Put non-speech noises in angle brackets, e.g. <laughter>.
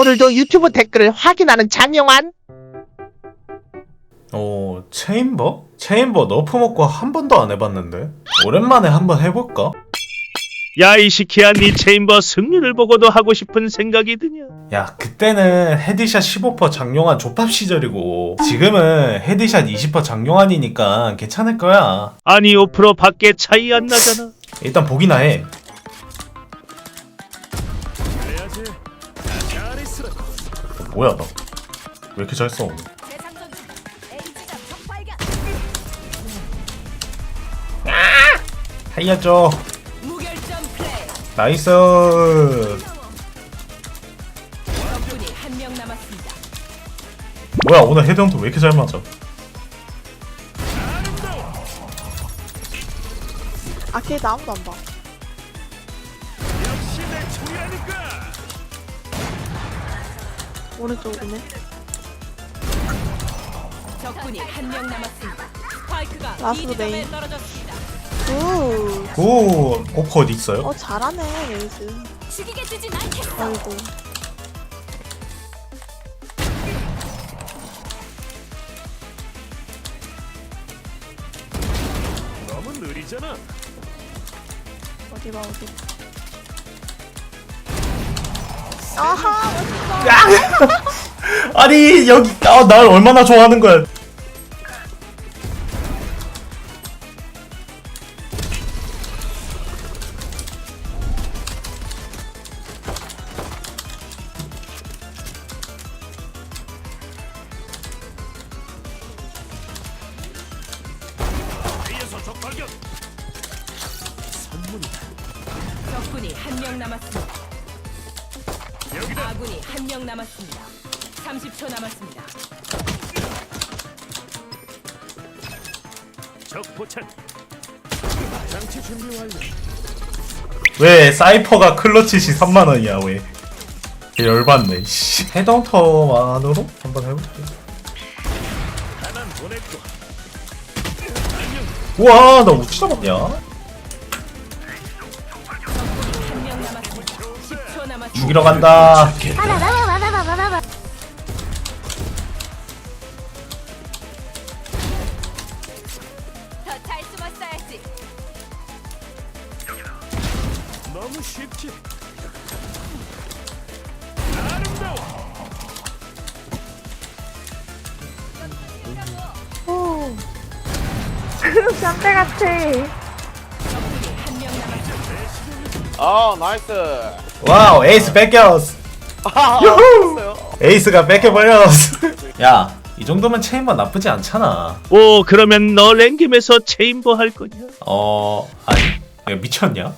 오늘도 유튜브 댓글을 확인하는 장영환. 어, 체인버? 체인버 너프 먹고 한 번도 안 해봤는데? 오랜만에 한번 해볼까? 야 이 시키야 니 체인버 승리를 보고도 하고 싶은 생각이 드냐? 야, 그때는 헤드샷 15% 장용한 조팝 시절이고, 지금은 헤드샷 20% 장용한이니까 괜찮을 거야. 아니 5% 밖에 차이 안 나잖아. 일단 보기나 해. 뭐야, 나. 왜 이렇게 잘 써? 살려줘. 무결점 플레이. 나이스. 뭐야, 오늘 헤드헌터 왜 이렇게 잘 맞아? 아케이드 아무도 안 봐. 오른쪽이네. 적군이 한 명 남았습니다. 스파이크가 라스트 이 지점에 메인. 떨어졌습니다. 굿. 오, 오퍼 어디 있어요? 어 잘하네 레이즈. 죽이게 두진 않겠어. 아이고. 너무 느리잖아. 어디 봐 어디. 아하. <laughs> 아니, 여기, 아, 날 얼마나 좋아하는 거야. 적군이 한 명 남았습니다. 아군이 한 명 남았습니다. 30초 남았습니다. 적 포착. 장치 준비 완료. 왜 사이퍼가 클러치시 3만 원이야 왜? 개 열받네. 씨. 헤드헌터만으로 한번 해볼게. 하나 보냈고. 우와 나 어찌 잡았냐? 죽이러 간다. 오. <laughs> 쌈대 같아. 아 나이스 와우 에이스 뺏겼어. 아 유후! 에이스가 뺏겨버렸어. <laughs> 야, 이 정도면 체인버 나쁘지 않잖아. 오 그러면 너 랭겜에서 체인버 할 거냐? 어, 아니, 야, 미쳤냐?